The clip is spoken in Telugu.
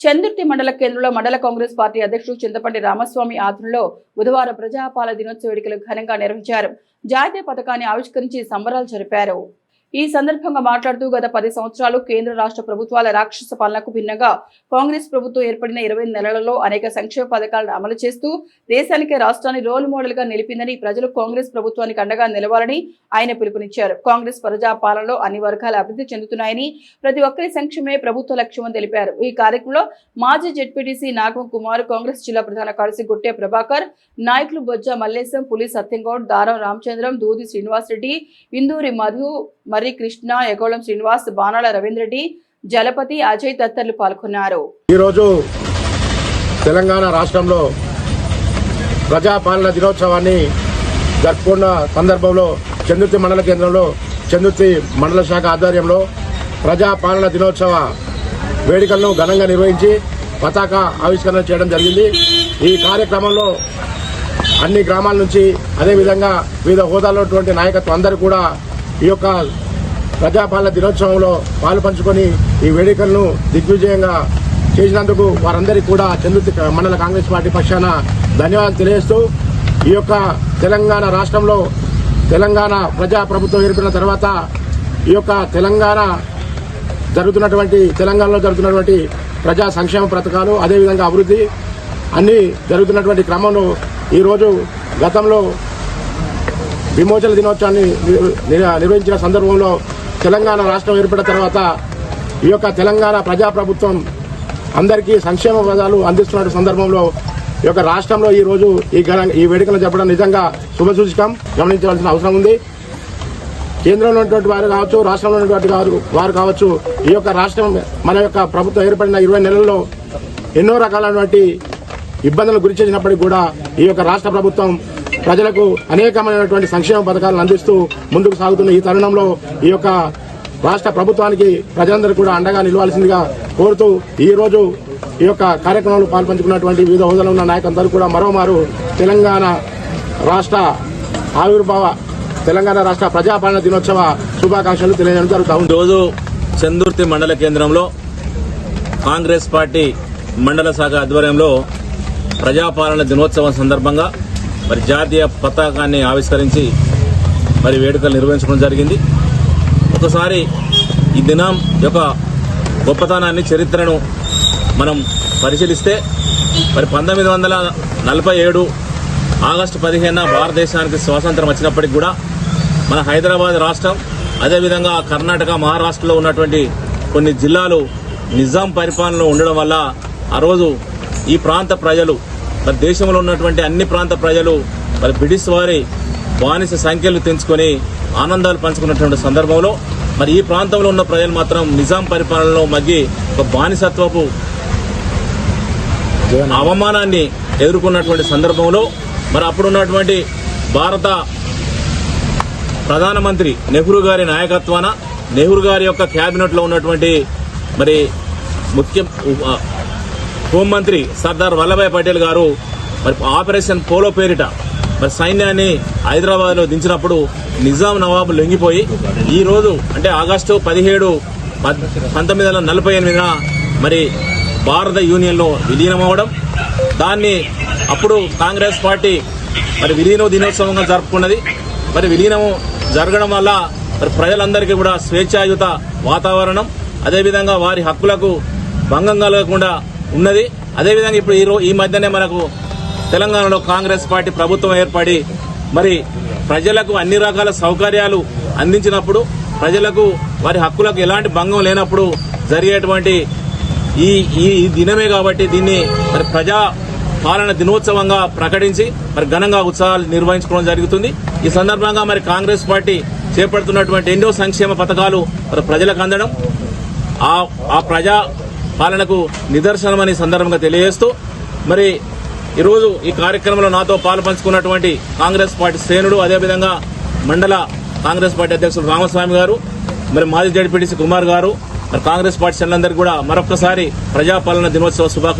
చందుర్తి మండల కేంద్రంలో మండల కాంగ్రెస్ పార్టీ అధ్యక్షుడు చింతపండి రామస్వామి ఆధ్వర్యంలో బుధవారం ప్రజాపాల దినోత్సవ వేడుకలు ఘనంగా నిర్వహించారు. జాతీయ పథకాన్ని ఆవిష్కరించి సంబరాలు జరిపారు. ఈ సందర్భంగా మాట్లాడుతూ గత పది సంవత్సరాలు కేంద్ర రాష్ట్ర ప్రభుత్వాల రాక్షస పాలనకు భిన్నంగా కాంగ్రెస్ ప్రభుత్వం ఏర్పడిన ఇరవై నెలలలో అనేక సంక్షేమ పథకాలను అమలు చేస్తూ దేశానికి రాష్ట్రాన్ని రోల్ మోడల్గా నిలిపిందని ప్రజలు కాంగ్రెస్ ప్రభుత్వానికి అండగా నిలవాలని ఆయన పిలుపునిచ్చారు. కాంగ్రెస్ ప్రజా పాలనలో అన్ని వర్గాలు అభివృద్ధి చెందుతున్నాయని ప్రతి ఒక్కరి సంక్షేమే ప్రభుత్వ లక్ష్యమని తెలిపారు. ఈ కార్యక్రమంలో మాజీ జెడ్పీటీసీ నాగం కుమార్ కాంగ్రెస్ జిల్లా ప్రధాన కార్యదర్శి గుట్టే ప్రభాకర్ నాయకులు బొజ్జ మల్లేశం పులి సత్యంగౌడ్ దారం రామచంద్రం దూది శ్రీనివాసరెడ్డి ఇందూరి మధు హరి కృష్ణ ఎగోళం శ్రీనివాస్ బాణాల రవీంద్రెడ్డి జలపతి అజయ్ తత్తర్లు పాల్గొన్నారు. ఈరోజు తెలంగాణ రాష్ట్రంలో ప్రజాపాలన దినోత్సవాన్ని జరుపుకున్న సందర్భంలో చందుర్తి మండల కేంద్రంలో చందుర్తి మండల శాఖ ఆధ్వర్యంలో ప్రజాపాలన దినోత్సవ వేడుకలను ఘనంగా నిర్వహించి పతాక ఆవిష్కరణ చేయడం జరిగింది. ఈ కార్యక్రమంలో అన్ని గ్రామాల నుంచి అదేవిధంగా వివిధ హోదాలో ఉన్నటువంటి నాయకత్వం అందరూ కూడా ఈ యొక్క ప్రజాపాలన దినోత్సవంలో పాలు పంచుకొని ఈ వేడుకలను దిగ్విజయంగా చేసినందుకు వారందరికీ కూడా చంద్రుతి మండల కాంగ్రెస్ పార్టీ పక్షాన ధన్యవాదాలు తెలియజేస్తూ ఈ యొక్క తెలంగాణ రాష్ట్రంలో తెలంగాణ ప్రజా ప్రభుత్వం ఏర్పడిన తర్వాత ఈ యొక్క తెలంగాణ జరుగుతున్నటువంటి తెలంగాణలో జరుగుతున్నటువంటి ప్రజా సంక్షేమ పథకాలు అదేవిధంగా అభివృద్ధి అన్నీ జరుగుతున్నటువంటి క్రమంలో ఈరోజు గతంలో విమోచన దినోత్సవాన్ని నిర్వహించిన సందర్భంలో తెలంగాణ రాష్ట్రం ఏర్పడిన తర్వాత ఈ యొక్క తెలంగాణ ప్రజాప్రభుత్వం అందరికీ సంక్షేమ పదాలు అందిస్తున్న సందర్భంలో ఈ యొక్క రాష్ట్రంలో ఈ రోజు ఈ ఘన- ఈ వేడుకలు చెప్పడం నిజంగా శుభసూచకం గమనించవలసిన అవసరం ఉంది. కేంద్రంలో ఉన్నటువంటి వారు కావచ్చు రాష్ట్రంలో ఉన్నటువంటి వారు వారు కావచ్చు ఈ యొక్క రాష్ట్రం మన యొక్క ప్రభుత్వం ఏర్పడిన ఇరవై నెలల్లో ఎన్నో రకాలైనటువంటి ఇబ్బందులు గురి చేసినప్పటికీ కూడా ఈ యొక్క రాష్ట్ర ప్రభుత్వం ప్రజలకు అనేకమైనటువంటి సంక్షేమ పథకాలను అందిస్తూ ముందుకు సాగుతున్న ఈ తరుణంలో ఈ యొక్క రాష్ట్ర ప్రభుత్వానికి ప్రజలందరూ కూడా అండగా నిలవాల్సిందిగా కోరుతూ ఈ రోజు ఈ యొక్క కార్యక్రమంలో పాల్పంచుకున్నటువంటి వివిధ హోదాలో ఉన్న నాయకులందరూ కూడా మరోమారు తెలంగాణ రాష్ట్ర ఆవిర్భావ తెలంగాణ రాష్ట్ర ప్రజాపాలన దినోత్సవ శుభాకాంక్షలు తెలియజేయడం జరుగుతా ఉంది. రోజు చందుర్తి మండల కేంద్రంలో కాంగ్రెస్ పార్టీ మండల శాఖ ఆధ్వర్యంలో ప్రజాపాలన దినోత్సవం సందర్భంగా మరి జాతీయ పతాకాన్ని ఆవిష్కరించి మరి వేడుకలు నిర్వహించడం జరిగింది. ఒకసారి ఈ దినం యొక్క గొప్పతనాన్ని చరిత్రను మనం పరిశీలిస్తే మరి పంతొమ్మిది వందల నలభై ఏడు ఆగస్టు పదిహేను భారతదేశానికి స్వాతంత్రం వచ్చినప్పటికి కూడా మన హైదరాబాద్ రాష్ట్రం అదేవిధంగా కర్ణాటక మహారాష్ట్రలో ఉన్నటువంటి కొన్ని జిల్లాలు నిజాం పరిపాలనలో ఉండడం వల్ల ఆ రోజు ఈ ప్రాంత ప్రజలు మరి దేశంలో ఉన్నటువంటి అన్ని ప్రాంత ప్రజలు మరి బ్రిటిష్ వారి బానిస సంఖ్యలు తెంచుకొని ఆనందాలు పంచుకున్నటువంటి సందర్భంలో మరి ఈ ప్రాంతంలో ఉన్న ప్రజలు మాత్రం నిజాం పరిపాలనలో మగ్గి ఒక బానిసత్వపు అవమానాన్ని ఎదుర్కొన్నటువంటి సందర్భంలో మరి అప్పుడున్నటువంటి భారత ప్రధానమంత్రి నెహ్రూ గారి నాయకత్వాన నెహ్రూ గారి యొక్క క్యాబినెట్లో ఉన్నటువంటి మరి ముఖ్య హోంమంత్రి సర్దార్ వల్లభాయ్ పటేల్ గారు మరి ఆపరేషన్ పోలో పేరిట మరి సైన్యాన్ని హైదరాబాద్లో దించినప్పుడు నిజాం నవాబు లొంగిపోయి ఈ రోజు అంటే ఆగస్టు పదిహేడు పంతొమ్మిది వందల నలభై ఎనిమిదిన మరి భారత యూనియన్లో విలీనం అవ్వడం దాన్ని అప్పుడు కాంగ్రెస్ పార్టీ మరి విలీన దినోత్సవంగా జరుపుకున్నది. మరి విలీనం జరగడం వల్ల మరి ప్రజలందరికీ కూడా స్వేచ్ఛాయుత వాతావరణం అదేవిధంగా వారి హక్కులకు భంగం కలగకుండా ఉన్నది. అదేవిధంగా ఇప్పుడు ఈ ఈ మధ్యనే మనకు తెలంగాణలో కాంగ్రెస్ పార్టీ ప్రభుత్వం ఏర్పడి మరి ప్రజలకు అన్ని రకాల సౌకర్యాలు అందించినప్పుడు ప్రజలకు వారి హక్కులకు ఎలాంటి భంగం లేనప్పుడు జరిగేటువంటి ఈ ఈ ఈ దినమే కాబట్టి దీన్ని మరి ప్రజా పాలన దినోత్సవంగా ప్రకటించి మరి ఘనంగా ఉత్సవాలు నిర్వహించుకోవడం జరుగుతుంది. ఈ సందర్భంగా మరి కాంగ్రెస్ పార్టీ చేపడుతున్నటువంటి ఎన్నో సంక్షేమ పథకాలు మరి ప్రజలకు అందడం ఆ ఆ ప్రజా పాలనకు నిదర్శనమని సందర్భంగా తెలియజేస్తూ మరి ఈరోజు ఈ కార్యక్రమంలో నాతో పాలు పంచుకున్నటువంటి కాంగ్రెస్ పార్టీ శ్రేణుడు అదేవిధంగా మండల కాంగ్రెస్ పార్టీ అధ్యక్షుడు రామస్వామి గారు మరి మాజీ జడ్పీటీసీ కుమార్ గారు మరి కాంగ్రెస్ పార్టీ శ్రేణులందరికీ కూడా మరొకసారి ప్రజాపాలన దినోత్సవ శుభాకాంక్షలు.